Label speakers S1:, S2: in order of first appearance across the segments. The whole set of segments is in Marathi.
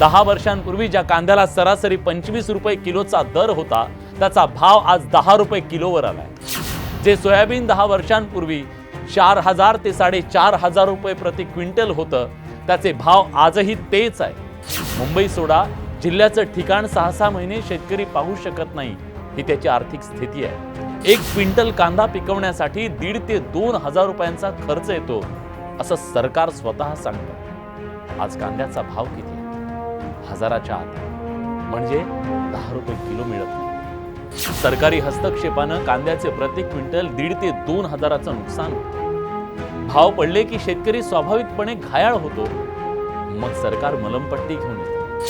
S1: दहा वर्षांपूर्वी ज्या कांद्याला सरासरी पंचवीस रुपये किलोचा दर होता त्याचा भाव आज दहा रुपये किलोवर आलाय. जे सोयाबीन दहा वर्षांपूर्वी चार हजार ते साडेचार हजार रुपये प्रति क्विंटल होतं त्याचे भाव आजही तेच आहे. मुंबई सोडा जिल्ह्याचं ठिकाण सहा सहा महिने शेतकरी पाहू शकत नाही ही त्याची आर्थिक स्थिती आहे. एक क्विंटल कांदा पिकवण्यासाठी दीड ते दोन हजार रुपयांचा खर्च येतो असं सरकार स्वतः सांगतं. आज कांद्याचा भाव किती? हजाराच्या आत. म्हणजे दहा रुपये किलो मिळत नाही. सरकारी हस्तक्षेपानं कांद्याचे प्रति क्विंटल दीड ते दोन हजाराचं नुकसान होतं. भाव पडले की शेतकरी स्वाभाविकपणे घायाळ होतो. मग सरकार मलमपट्टी घेऊन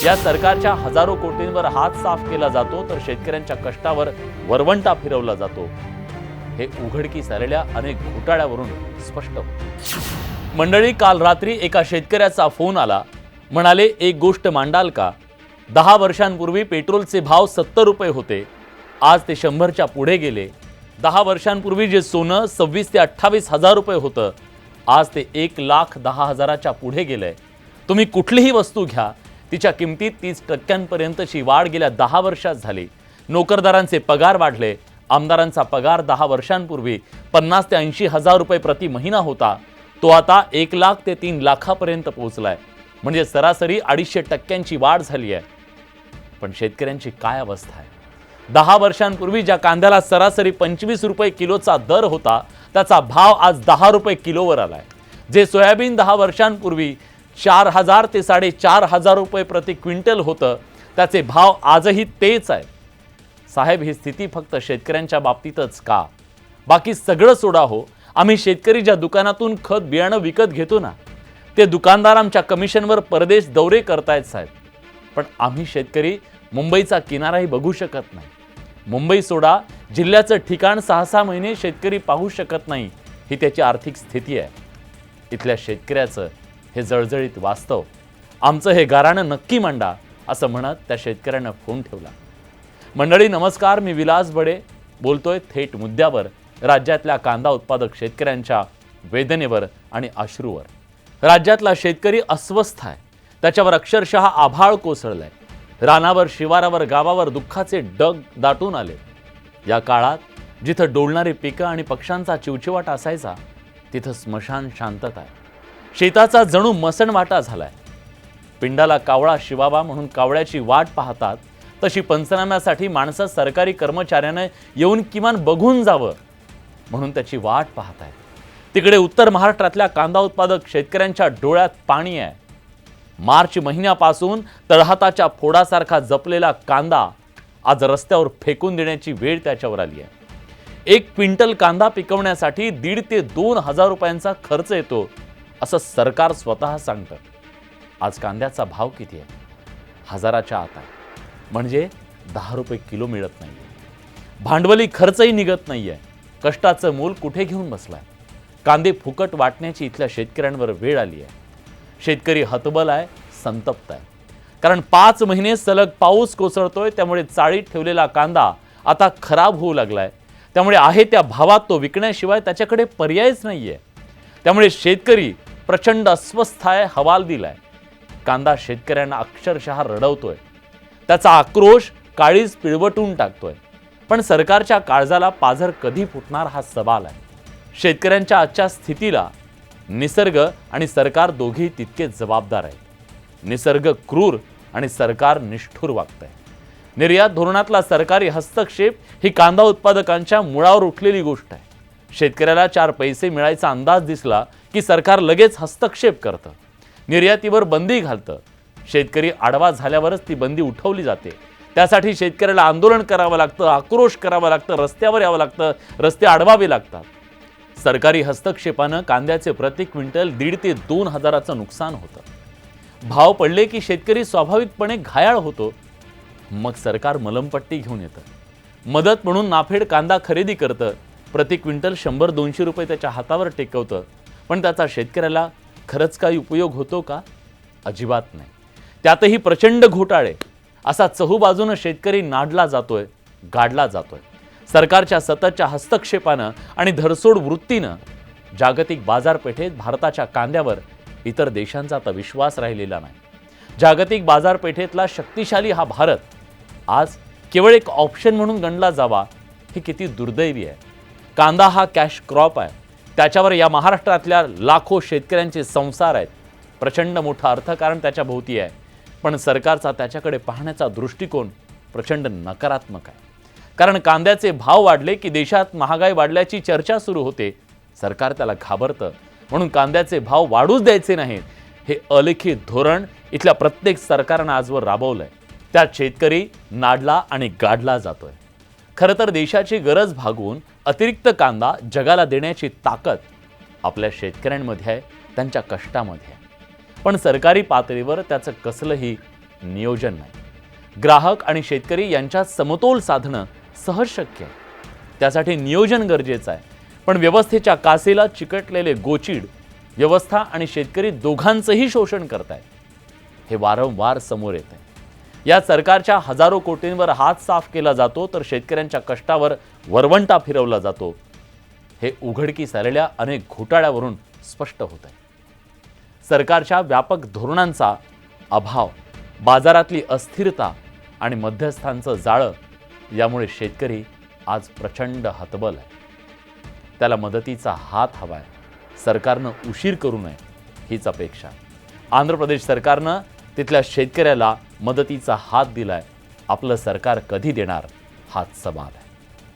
S1: या सरकारच्या हजारो कोटींवर हात साफ केला जातो तर शेतकऱ्यांच्या कष्टावर वरवंटा फिरवला जातो. हे उघडकीस आलेल्या अनेक घोटाळ्यावरून स्पष्ट होतं. मंडळी काल रात्री एका शेतकऱ्याचा फोन आला. म्हणाले एक गोष्ट मांडाल का? दहा वर्षांपूर्वी पेट्रोलचे भाव सत्तर रुपये होते. आज ते शंभरच्या पुढे गेले. दहा वर्षांपूर्वी जे सोनं सव्वीस ते अठ्ठावीस हजार रुपये होतं आज ते एक लाख दहा हजाराच्या पुढे गेलं आहे तुम्ही कुठलीही वस्तू घ्या. तिच्या किमतीत तीस टक्क्यांपर्यंतची वाढ गेल्या दहा वर्षात झाली. नोकरदारांचे पगार वाढले. आमदारांचा पगार दहा वर्षांपूर्वी पन्नास ते ऐंशी हजार रुपये प्रति महिना होता. तो आता एक लाख ते तीन लाखापर्यंत पोहोचला आहे म्हणजे सरासरी अडीचशे टक्क्यांची वाढ झाली आहे. पण शेतकऱ्यांची काय अवस्था आहे? दहा वर्षांपूर्वी ज्या कांद्याला सरासरी पंचवीस रुपये किलोचा दर होता त्याचा भाव आज दहा रुपये किलोवर आला आहे जे सोयाबीन दहा वर्षांपूर्वी चार हजार ते साडेचार हजार रुपये प्रति क्विंटल होतं त्याचे भाव आजही तेच आहे साहेब ही स्थिती फक्त शेतकऱ्यांच्या बाबतीतच का? बाकी सगळं सोडा हो. आम्ही शेतकरी ज्या दुकानातून खत बियाणं विकत घेतो ना ते दुकानदार आमच्या कमिशनवर परदेश दौरे करतायत साहेब. पण आम्ही शेतकरी मुंबईचा किनाराही बघू शकत नाही. मुंबई सोडा जिल्ह्याचं ठिकाण सहा सहा महिने शेतकरी पाहू शकत नाही ही त्याची आर्थिक स्थिती आहे. इथल्या शेतकऱ्याचं हे जळजळीत वास्तव आमचं हे गाराणं नक्की मांडा असं म्हणत त्या शेतकऱ्यानं फोन ठेवला. मंडळी नमस्कार मी विलास बडे बोलतोय थेट मुद्द्यावर राज्यातल्या कांदा उत्पादक शेतकऱ्यांच्या वेदनेवर आणि अश्रूवर. राज्यातला शेतकरी अस्वस्थ आहे. त्याच्यावर अक्षरशः आभाळ कोसळलंय. रानावर शिवारावर गावावर दुःखाचे डग दाटून आले. या काळात जिथं डोलणारी पिकं आणि पक्ष्यांचा चिवचिवाट असायचा तिथं स्मशान शांतता आहे. शेताचा जणू मसणवाटा झालाय. पिंडाला कावळा शिवावा म्हणून कावळ्याची वाट पाहतात तशी पंचनाम्यासाठी माणसं सरकारी कर्मचाऱ्यानं येऊन किमान बघून जावं म्हणून त्याची वाट पाहत आहे तिकडे उत्तर महाराष्ट्रातल्या कांदा उत्पादक शेतकऱ्यांच्या डोळ्यात पाणी आहे. मार्च महिन्यापासून तळहाताच्या फोडासारखा जपलेला कांदा आज रस्त्यावर फेकून देण्याची वेळ त्याच्यावर आली आहे. एक क्विंटल कांदा पिकवण्यासाठी दीड ते दोन हजार रुपयांचा खर्च येतो असं सरकार स्वतः सांगतं. आज कांद्याचा भाव किती आहे? हजाराच्या आत आहे. म्हणजे दहा रुपये किलो मिळत नाही भांडवली खर्चही निघत नाही आहे कष्टाचं मूल कुठे घेऊन बसलाय? कांदे फुकट वाटण्याची इथल्या शेतकऱ्यांवर वेळ आली आहे. शेतकरी हतबल आहे संतप्त आहे. कारण पाच महिने सलग पाऊस कोसळतोय त्यामुळे चाळीत ठेवलेला कांदा आता खराब होऊ लागलाय. त्यामुळे आहे त्या भावात तो विकण्याशिवाय त्याच्याकडे पर्यायच नाही आहे त्यामुळे शेतकरी प्रचंड अस्वस्थ आहे हवाल दिलाय. कांदा शेतकऱ्यांना अक्षरशः रडवतोय. त्याचा आक्रोश काळीज पिळवटून टाकतोय. पण सरकारच्या काळजाला पाझर कधी फुटणार हा सवाल आहे. शेतकऱ्यांच्या आजच्या स्थितीला निसर्ग आणि सरकार दोघेही तितके जबाबदार आहेत. निसर्ग क्रूर आणि सरकार निष्ठुर वागतंय. निर्यात धोरणातला सरकारी हस्तक्षेप ही कांदा उत्पादकांच्या मुळावर उठलेली गोष्ट आहे. शेतकऱ्याला चार पैसे मिळायचा अंदाज दिसला की सरकार लगेच हस्तक्षेप करतं. निर्यातीवर बंदी घालतं. शेतकरी आडवा झाल्यावरच ती बंदी उठवली जाते. त्यासाठी शेतकऱ्याला आंदोलन करावं लागतं आक्रोश करावा लागतं रस्त्यावर यावं लागतं रस्ते अडवावे लागतात. सरकारी हस्तक्षेपानं कांद्याचे प्रति क्विंटल दीड ते दोन हजाराचं नुकसान होतं. भाव पडले की शेतकरी स्वाभाविकपणे घायाळ होतो. मग सरकार मलमपट्टी घेऊन येतं. मदत म्हणून नाफेड कांदा खरेदी करतं. प्रति क्विंटल शंभर दोनशे रुपये त्याच्या हातावर टेकवतं. पण त्याचा शेतकऱ्याला खरंच काही उपयोग होतो का? अजिबात नाही. त्यातही प्रचंड घोटाळे. असा चहूबाजूनं शेतकरी नाडला जातोय गाडला जातोय. सरकारच्या सततच्या हस्तक्षेपानं आणि धरसोड वृत्तीनं जागतिक बाजारपेठेत भारताच्या कांद्यावर इतर देशांचा आता विश्वास राहिलेला नाही. जागतिक बाजारपेठेतला शक्तिशाली हा भारत आज केवळ एक ऑप्शन म्हणून गणला जावा हे किती दुर्दैवी आहे. कांदा हा कॅश क्रॉप आहे. त्याच्यावर या महाराष्ट्रातल्या लाखो शेतकऱ्यांचे संसार आहेत. प्रचंड मोठं अर्थकारण त्याच्या भोवती आहे. पण सरकारचा त्याच्याकडे पाहण्याचा दृष्टिकोन प्रचंड नकारात्मक आहे. कारण कांद्याचे भाव वाढले की देशात महागाई वाढल्याची चर्चा सुरू होते. सरकार त्याला घाबरतं. म्हणून कांद्याचे भाव वाढूच द्यायचे नाहीत. हे अलिखित धोरण इथल्या प्रत्येक सरकारनं आजवर राबवलंय. त्यात शेतकरी नाडला आणि गाडला जातोय. खरं तर देशाची गरज भागवून अतिरिक्त कांदा जगाला देण्याची ताकद आपल्या शेतकऱ्यांमध्ये आहे त्यांच्या कष्टामध्ये आहे. पण सरकारी पातळीवर त्याचं कसलंही नियोजन नाही. ग्राहक आणि शेतकरी यांच्यात समतोल साधणं सहज शक्य आहे. त्यासाठी नियोजन गरजेचं आहे. पण व्यवस्थेच्या कासेला चिकटलेले गोचीड व्यवस्था आणि शेतकरी दोघांचंही शोषण करतायत. हे वारंवार समोर येत आहे. या सरकारच्या हजारो कोटींवर हात साफ केला जातो तर शेतकऱ्यांच्या कष्टावर वरवंटा फिरवला जातो. हे उघडकीस आलेल्या अनेक घोटाळ्यावरून स्पष्ट होत आहे. सरकारच्या व्यापक धोरणांचा अभाव बाजारातली अस्थिरता आणि मध्यस्थांचं जाळं यामुळे शेतकरी आज प्रचंड हतबल आहे. त्याला मदतीचा हात हवा आहे सरकारनं उशीर करू नये हीच अपेक्षा. आंध्र प्रदेश सरकारनं तिथल्या शेतकऱ्याला मदतीचा हात दिलाय. आपलं सरकार कधी देणार हाच सवाल आहे.